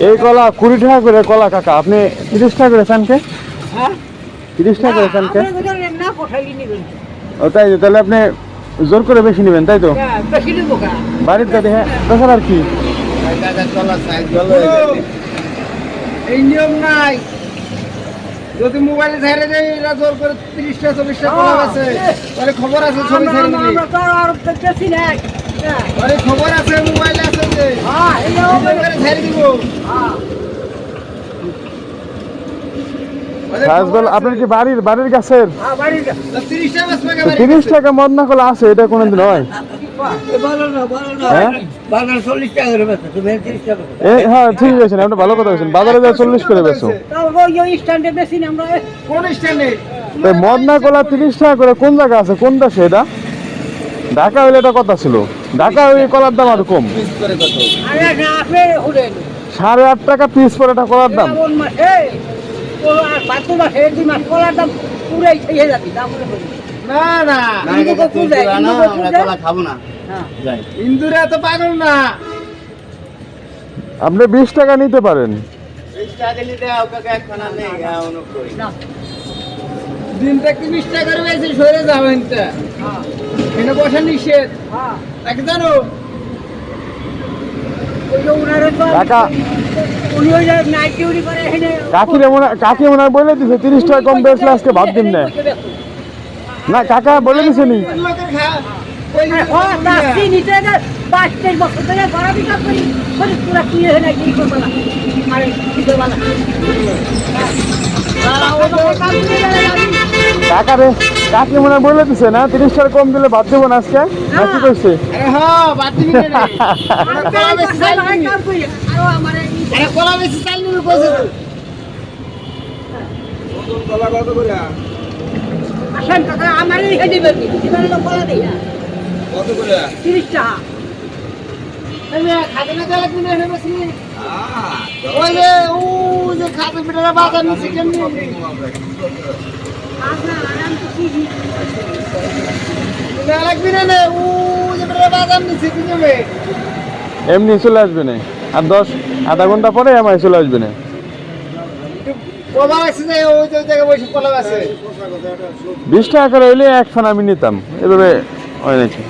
এই কলা কুড়ি টাকা করে কলা কাকা আপনি তিরিশ টাকা করে চান কে? হ্যাঁ? তিরিশ টাকা করে চান কে? আপনি যদি না পোষাইলে নেবেন। ও তাই তো, তাহলে আপনি জোর করে বেশি নেবেন তাই তো? হ্যাঁ, বেশি নেব কা বাড়ির কাছে হ্যাঁ তাছাড়া আর কি? এই নিয়ম নাই। যদি মোবাইলে ছেড়ে দেয় এরা জোর করে তিরিশটা চল্লিশটা কলা আছে তাহলে খবর আছে ছবি ছেড়ে দিবি। হ্যাঁ খবর আছে মোবাইলে। আপনার কি বাড়ির বাড়ির গাছের? তিরিশ। টাকা মদনা কলা আছে এটা কোনোদিন হয়? হ্যাঁ? হ্যাঁ ঠিক আছে আপনি ভালো কথা বলছেন। বাজারে যা চল্লিশ করে বেছো না তিরিশ টাকা করে কোন জায়গা আছে? কোন দেশে এটা ঢাকা হইলে এটা কথা ছিল। ঢাকা ওই কলার দাম আর কম। সাড়ে আট টাকা পিস পরে এটা কলার দাম। মনে না না খাব হ্যাঁ ইন্দুরা তো পাগল না আপনি বিশ টাকা নিতে পারেন না। দিনটা কি বিশ করে বেশি সরে যাবেন বসা নিষেধ। তাকে জানো? কাকি। মনে বলে দিছে তিরিশ টাকা কম বেচলে আজকে ভাত দিন না। না কাকা বলে দিছে নি। আরে তাস্তি নিতে গেলে পাঁচ তেইশ বছর ধরে বড় বিকাশ করি শরীর পুরা কিনে নাকি করবে না আরে কি করবে না। ও তো কাজ করে গেলে যাবি। কাকা মনে হয় বলে দিছে না তিরিশ টাকা কম দিলে ভাত দেবো না আজকে না কি কইছে আরে হ্যাঁ বাদ দিবি না রে। আর আরে কলা বেশি চাল কাজ নিবি। কাম করি। আরও আমার এই আরে কলা বেশি চাল নিবি কইছে তো আসেন কাকা আমার এই হেঁটে বেরবি দিবেন লোক বলা দিই না কত করে তিরিশ টাকা আমি খাতে না গেলে কিনে এনে বেশি ওই যে খাতে পিঠাটা বাজার নিচে কেমনি আপনার আরাম তো কি কিনে লাগবি না রে ও যে পিঠাটা বাজার নিচে কিনবে এমনি চলে আসবে না। আর দশ আধা ঘণ্টা পরে আমায় চলে আসবে না। বিশ টাকা করে হইলে এক ফান আমি নিতাম। এভাবে হয় নাকি?